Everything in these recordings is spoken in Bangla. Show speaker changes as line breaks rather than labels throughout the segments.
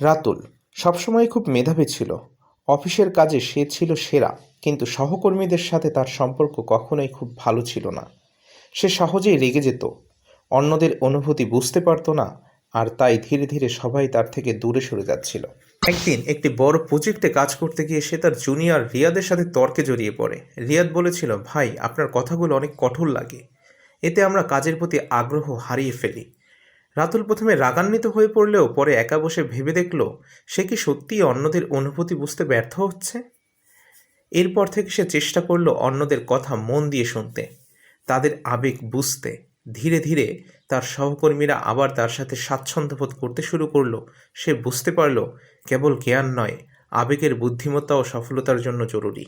রাতুল সবসময় খুব মেধাবী ছিল। অফিসের কাজে সে ছিল সেরা, কিন্তু সহকর্মীদের সাথে তার সম্পর্ক কখনোই খুব ভালো ছিল না। সে সহজেই রেগে যেত। অন্যদের অনুভূতি বুঝতে পারতো না, আর তাই ধীরে ধীরে সবাই তার থেকে দূরে সরে যাচ্ছিল। একদিন একটি বড় প্রজেক্টে কাজ করতে গিয়ে সে তার জুনিয়র রিয়াদের সাথে তর্কে জড়িয়ে পড়ে। রিয়াদ বলেছিল, ভাই, আপনার কথাগুলো অনেক কঠোর লাগে। এতে আমরা কাজের প্রতি আগ্রহ হারিয়ে ফেলি। রাতুল প্রথমে রাগান্বিত হয়ে পড়লেও পরে একা বসে ভেবে দেখল, সে কি সত্যিই অন্যদের অনুভূতি বুঝতে ব্যর্থ হচ্ছে? এরপর থেকে সে চেষ্টা করল অন্যদের কথা মন দিয়ে শুনতে, তাদের আবেগ বুঝতে। ধীরে ধীরে তার সহকর্মীরা আবার তার সাথে স্বাচ্ছন্দ্যবোধ করতে শুরু করল। সে বুঝতে পারল, কেবল জ্ঞান নয়, আবেগের বুদ্ধিমত্তা ও সফলতার জন্য জরুরি।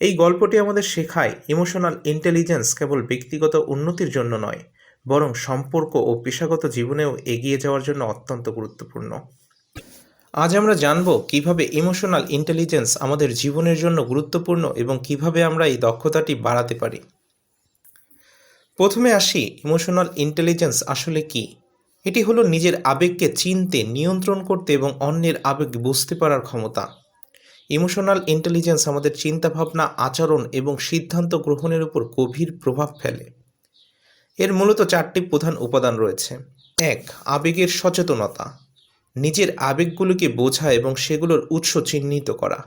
এই গল্পটি আমাদের শেখায় ইমোশনাল ইন্টেলিজেন্স কেবল ব্যক্তিগত উন্নতির জন্য নয় বরং সম্পর্ক ও পেশাগত জীবনেও এগিয়ে যাওয়ার জন্য অত্যন্ত গুরুত্বপূর্ণ। আজ আমরা জানব কীভাবে ইমোশনাল ইন্টেলিজেন্স আমাদের জীবনের জন্য গুরুত্বপূর্ণ এবং কীভাবে আমরা এই দক্ষতাটি বাড়াতে পারি। প্রথমে আসি ইমোশনাল ইন্টেলিজেন্স আসলে কি? এটি হলো নিজের আবেগকে চিনতে, নিয়ন্ত্রণ করতে এবং অন্যের আবেগ বুঝতে পারার ক্ষমতা। ইমোশনাল ইন্টেলিজেন্স আমাদের চিন্তাভাবনা, আচরণ এবং সিদ্ধান্ত গ্রহণের উপর গভীর প্রভাব ফেলে। এর মূলত চারটি প্রধান উপাদান রয়েছে। এক, আবেগের সচেতনতা। নিজের আবেগগুলোকে বোঝা এবং সেগুলোর উৎস চিহ্নিত করা।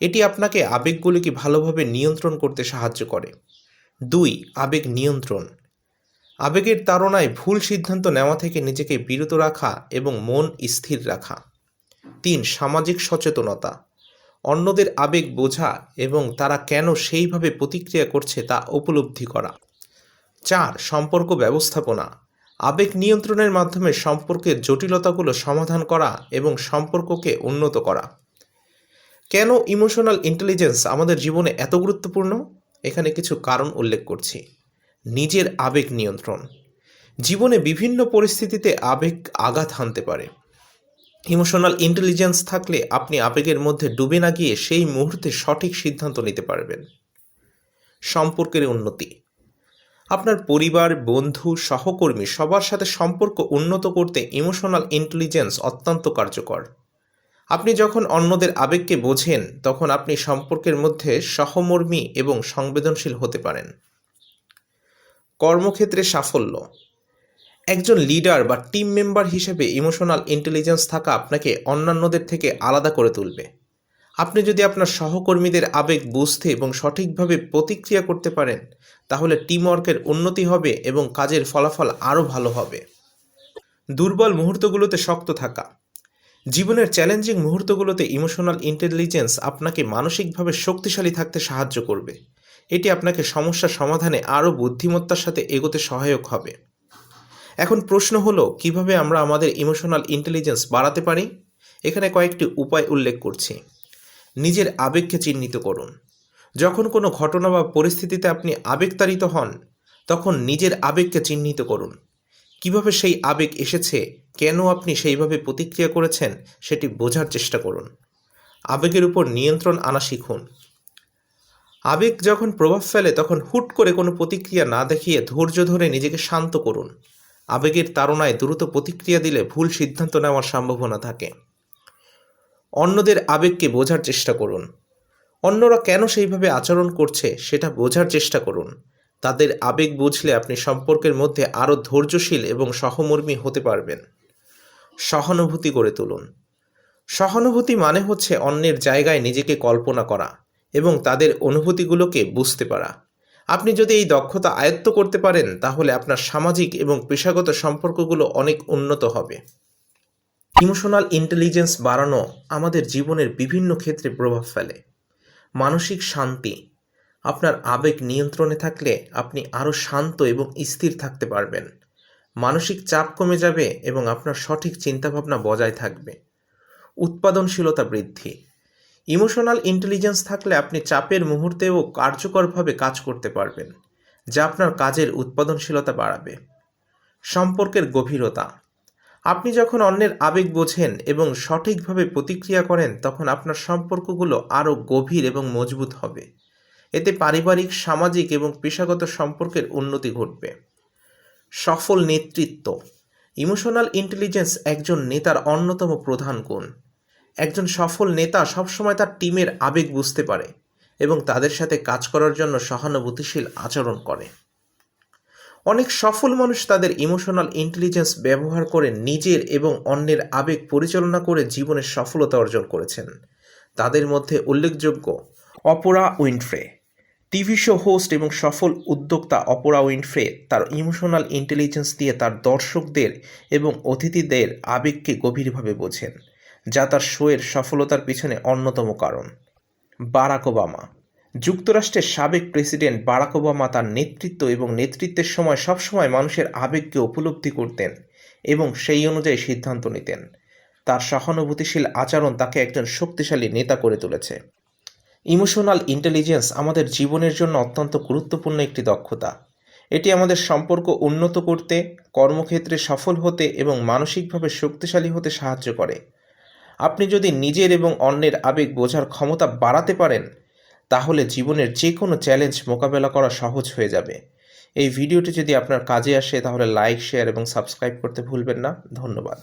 এটি আপনাকে আবেগগুলিকে ভালোভাবে নিয়ন্ত্রণ করতে সাহায্য করে। দুই, আবেগ নিয়ন্ত্রণ। আবেগের তাড়নায় ভুল সিদ্ধান্ত নেওয়া থেকে নিজেকে বিরত রাখা এবং মন স্থির রাখা। তিন, সামাজিক সচেতনতা। অন্যদের আবেগ বোঝা এবং তারা কেন সেইভাবে প্রতিক্রিয়া করছে তা উপলব্ধি করা। চার, সম্পর্ক ব্যবস্থাপনা। আবেগ নিয়ন্ত্রণের মাধ্যমে সম্পর্কের জটিলতাগুলো সমাধান করা এবং সম্পর্ককে উন্নত করা। কেন ইমোশনাল ইন্টেলিজেন্স আমাদের জীবনে এত গুরুত্বপূর্ণ? এখানে কিছু কারণ উল্লেখ করছি। নিজের আবেগ নিয়ন্ত্রণ। জীবনে বিভিন্ন পরিস্থিতিতে আবেগ আঘাত হানতে পারে। ইমোশনাল ইন্টেলিজেন্স থাকলে আপনি আবেগের মধ্যে ডুবে না গিয়ে সেই মুহূর্তে সঠিক সিদ্ধান্ত নিতে পারবেন। সম্পর্কের উন্নতি। আপনার পরিবার, বন্ধু, সহকর্মী সবার সাথে সম্পর্ক উন্নত করতে ইমোশনাল ইন্টেলিজেন্স অত্যন্ত কার্যকর। আপনি যখন অন্যদের আবেগকে বোঝেন, তখন আপনি সম্পর্কের মধ্যে সহমর্মী এবং সংবেদনশীল হতে পারেন। কর্মক্ষেত্রে সাফল্য। একজন লিডার বা টিম মেম্বার হিসেবে ইমোশনাল ইন্টেলিজেন্স থাকা আপনাকে অন্যান্যদের থেকে আলাদা করে তুলবে। আপনি যদি আপনার সহকর্মীদের আবেগ বুঝতে এবং সঠিকভাবে প্রতিক্রিয়া করতে পারেন, তাহলে টিমওয়ার্কের উন্নতি হবে এবং কাজের ফলাফল আরও ভালো হবে। দুর্বল মুহূর্তগুলোতে শক্ত থাকা। জীবনের চ্যালেঞ্জিং মুহূর্তগুলোতে ইমোশনাল ইন্টেলিজেন্স আপনাকে মানসিকভাবে শক্তিশালী থাকতে সাহায্য করবে। এটি আপনাকে সমস্যা সমাধানে আরও বুদ্ধিমত্তার সাথে এগোতে সহায়ক হবে। এখন প্রশ্ন হলো, কীভাবে আমরা আমাদের ইমোশনাল ইন্টেলিজেন্স বাড়াতে পারি? এখানে কয়েকটি উপায় উল্লেখ করছি। নিজের আবেগকে চিহ্নিত করুন। যখন কোনো ঘটনা বা পরিস্থিতিতে আপনি আবেগতাড়িত হন, তখন নিজের আবেগকে চিহ্নিত করুন। কীভাবে সেই আবেগ এসেছে, কেন আপনি সেইভাবে প্রতিক্রিয়া করেছেন, সেটি বোঝার চেষ্টা করুন। আবেগের উপর নিয়ন্ত্রণ আনা শিখুন। আবেগ যখন প্রভাব ফেলে, তখন হুট করে কোনো প্রতিক্রিয়া না দেখিয়ে ধৈর্য ধরে নিজেকে শান্ত করুন। আবেগের তাড়নায় দ্রুত প্রতিক্রিয়া দিলে ভুল সিদ্ধান্ত নেওয়ার সম্ভাবনা থাকে। অন্যদের আবেগকে বোঝার চেষ্টা করুন। অন্যরা কেন সেইভাবে আচরণ করছে সেটা বোঝার চেষ্টা করুন। তাদের আবেগ বুঝলে আপনি সম্পর্কের মধ্যে আরও ধৈর্যশীল এবং সহমর্মী হতে পারবেন। সহানুভূতি গড়ে তুলুন। সহানুভূতি মানে হচ্ছে অন্যের জায়গায় নিজেকে কল্পনা করা এবং তাদের অনুভূতিগুলোকে বুঝতে পারা। আপনি যদি এই দক্ষতা আয়ত্ত করতে পারেন, তাহলে আপনার সামাজিক এবং পেশাগত সম্পর্কগুলো অনেক উন্নত হবে। ইমোশনাল ইন্টেলিজেন্স বাড়ানো আমাদের জীবনের বিভিন্ন ক্ষেত্রে প্রভাব ফেলে। মানসিক শান্তি, আপনার আবেগ নিয়ন্ত্রণে থাকলে আপনি আরও শান্ত এবং স্থির থাকতে পারবেন। মানসিক চাপ কমে যাবে এবং আপনার সঠিক চিন্তাভাবনা বজায় থাকবে। উৎপাদনশীলতা বৃদ্ধি, ইমোশনাল ইন্টেলিজেন্স থাকলে আপনি চাপের মুহূর্তেও কার্যকরভাবে কাজ করতে পারবেন, যা আপনার কাজের উৎপাদনশীলতা বাড়াবে। সম্পর্কের গভীরতা আপনি যখন অন্যের আবেগ বোঝেন এবং সঠিকভাবে প্রতিক্রিয়া করেন, তখন আপনার সম্পর্কগুলো আরও গভীর এবং মজবুত হবে। এতে পারিবারিক, সামাজিক এবং পেশাগত সম্পর্কের উন্নতি ঘটবে। সফল নেতৃত্ব। ইমোশনাল ইন্টেলিজেন্স একজন নেতার অন্যতম প্রধান গুণ। একজন সফল নেতা সবসময় তার টিমের আবেগ বুঝতে পারে এবং তাদের সাথে কাজ করার জন্য সহানুভূতিশীল আচরণ করে। অনেক সফল মানুষ তাদের ইমোশনাল ইন্টেলিজেন্স ব্যবহার করে নিজের এবং অন্যের আবেগ পরিচালনা করে জীবনের সফলতা অর্জন করেছেন। তাদের মধ্যে উল্লেখযোগ্য Oprah Winfrey TV show host এবং সফল উদ্যোক্তা অপরা উইনফ্রে তার ইমোশনাল ইন্টেলিজেন্স দিয়ে তার দর্শকদের এবং অতিথিদের আবেগকে গভীরভাবে বোঝেন, যা তার শোয়ের সফলতার পিছনে অন্যতম কারণ। বারাক ওবামা যুক্তরাষ্ট্রের সাবেক প্রেসিডেন্ট বারাক ওবামা তার নেতৃত্ব এবং নেতৃত্বের সময় সবসময় মানুষের আবেগকে উপলব্ধি করতেন এবং সেই অনুযায়ী সিদ্ধান্ত নিতেন। তার সহানুভূতিশীল আচরণ তাকে একজন শক্তিশালী নেতা করে তুলেছে। ইমোশনাল ইন্টেলিজেন্স আমাদের জীবনের জন্য অত্যন্ত গুরুত্বপূর্ণ একটি দক্ষতা। এটি আমাদের সম্পর্ক উন্নত করতে, কর্মক্ষেত্রে সফল হতে এবং মানসিকভাবে শক্তিশালী হতে সাহায্য করে। আপনি যদি নিজের এবং অন্যের আবেগ বোঝার ক্ষমতা বাড়াতে পারেন তাহলে জীবনের যে কোনো চ্যালেঞ্জ মোকাবেলা করা সহজ হয়ে যাবে। এই ভিডিওটি যদি আপনার কাজে আসে, তাহলে লাইক শেয়ার এবং সাবস্ক্রাইব করতে ভুলবেন না। ধন্যবাদ।